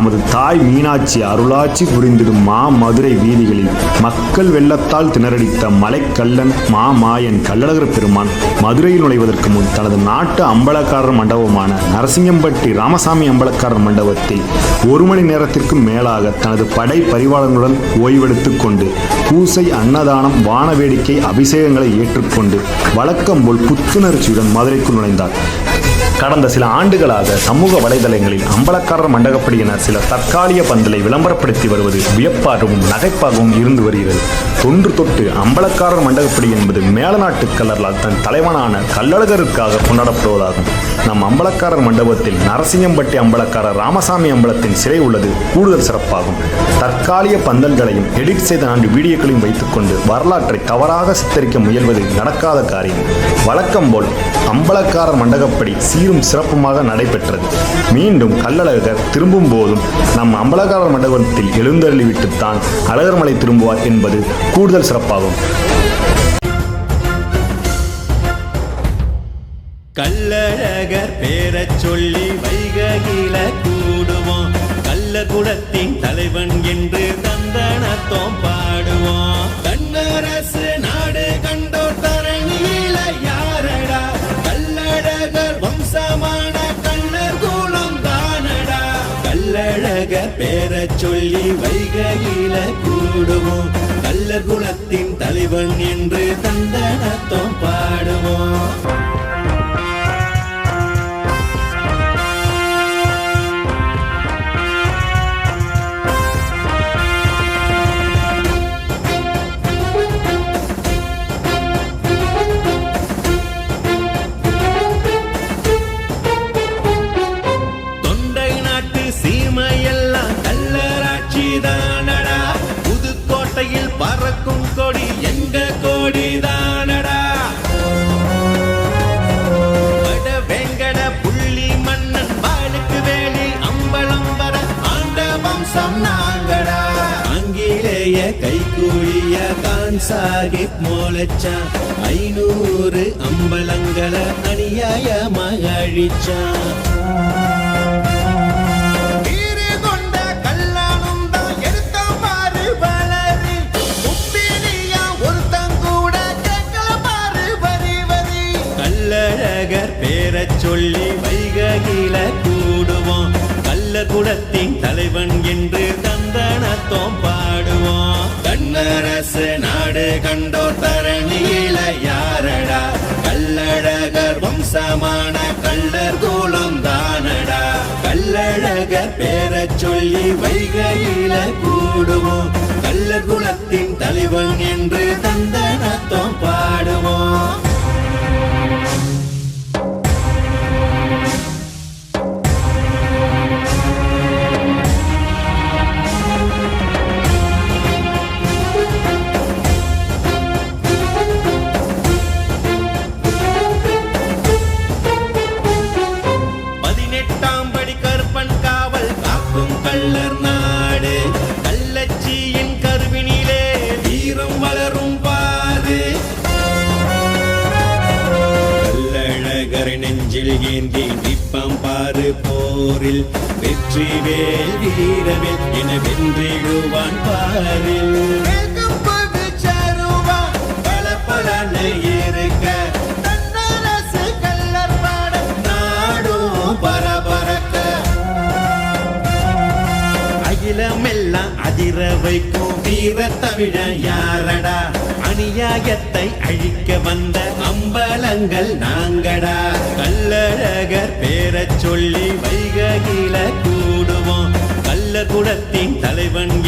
நமது தாய் மீனாட்சி அருளாட்சி புரிந்திடும் மா மதுரை வீதிகளில் மக்கள் வெள்ளத்தால் திணறடித்த மலைக்கல்லன் மா மாயன் கள்ளழகர் பெருமான் மதுரையில் நுழைவதற்கு முன் தனது நாட்டு அம்பலக்காரர் மண்டபமான நரசிங்கம்பட்டி ராமசாமி அம்பலக்காரர் மண்டபத்தில் ஒரு மணி நேரத்திற்கும் மேலாக தனது படை பரிவாளங்களுடன் ஓய்வெடுத்துக் கொண்டு பூசை அன்னதானம் வான வேடிக்கை அபிஷேகங்களை ஏற்றுக்கொண்டு வழக்கம் போல் புத்துணர்ச்சியுடன் மதுரைக்குள் நுழைந்தார். கடந்த சில ஆண்டுகளாக சமூக வலைதளங்களில் அம்பலக்காரர் மண்டகப்படி என சில தற்காலிக பந்தலை விளம்பரப்படுத்தி வருவது வியப்பாகவும் நகைப்பாகவும் இருந்து வருகிறது. தொன்று தொட்டு அம்பலக்காரர் மண்டகப்படி என்பது மேலநாட்டு கல்லர்களால் தன் தலைவனான கல்லழகருக்காக கொண்டாடப்படுவதாகும். நம் அம்பலக்காரர் மண்டபத்தில் நரசிங்கம்பட்டி அம்பலக்காரர் ராமசாமி அம்பலத்தின் சிலை உள்ளது. கூடுதல் சிறப்பாகும். தற்காலிக பந்தல்களையும் எடிட் செய்த நான்கு வீடியோக்களையும் வைத்துக்கொண்டு வரலாற்றை தவறாக சித்தரிக்க முயல்வது நடக்காத காரியம். வழக்கம் போல் அம்பலக்காரர் மண்டகப்படி சீரும் சிறப்புமாக நடைபெற்றது. மீண்டும் கள்ளழகர் திரும்பும் போதும் நம் அம்பலகாரர் மண்டபத்தில் எழுந்தருளிவிட்டுத்தான் அழகர்மலை திரும்புவார் என்பது கூடுதல் சிறப்பாகும். கள்ளழகர் பேரச் சொல்லி வைகையில கூடுவோம். கள்ளகுடத்தின் தலைவன் சொல்லி வைகையில கூடுவோம். கள்ளர் குலத்தின் தலைவன் என்று தந்தனத்தோம் பாடுவோம். வம்சம் நாங்கடா. ஆங்கிலேய கைகூலிய கான் சாகிப் மோலச்சான் ஐநூறு அம்பலங்களை அநியாயமாக அழிச்சான் சொல்லி வைகையில கூடுவோம். கள்ள குலத்தின் தலைவன் என்று தந்தனத்தோம் பாடுவோம். கண்ணரசு நாடு கண்டோர் தரணியில யாரடா? கல்லழகர் வம்சமான கள்ளர் கூலம் தானடா? கல்லழகர் பேரச் சொல்லி வைகையில கூடுவோம். கள்ளர் குலத்தின் தலைவன் பாரு நெஞ்சில் ஏந்தி நிப்பம் பாரு போரில். வெற்றி வேல் வீரவேல் என வென்றிடுவான் பாரில் பல பலன இருக்க அகிலமெல்லாம் அதிர வைக்கும் வீர தமிழ யாரடா? அநியாயத்தை அழிக்க வந்த அம்பலங்கள் நாங்கடா. கல்லழகர் பேரச் சொல்லி வைகையில கூடுவோம். கள்ள குடத்தின் தலைவன்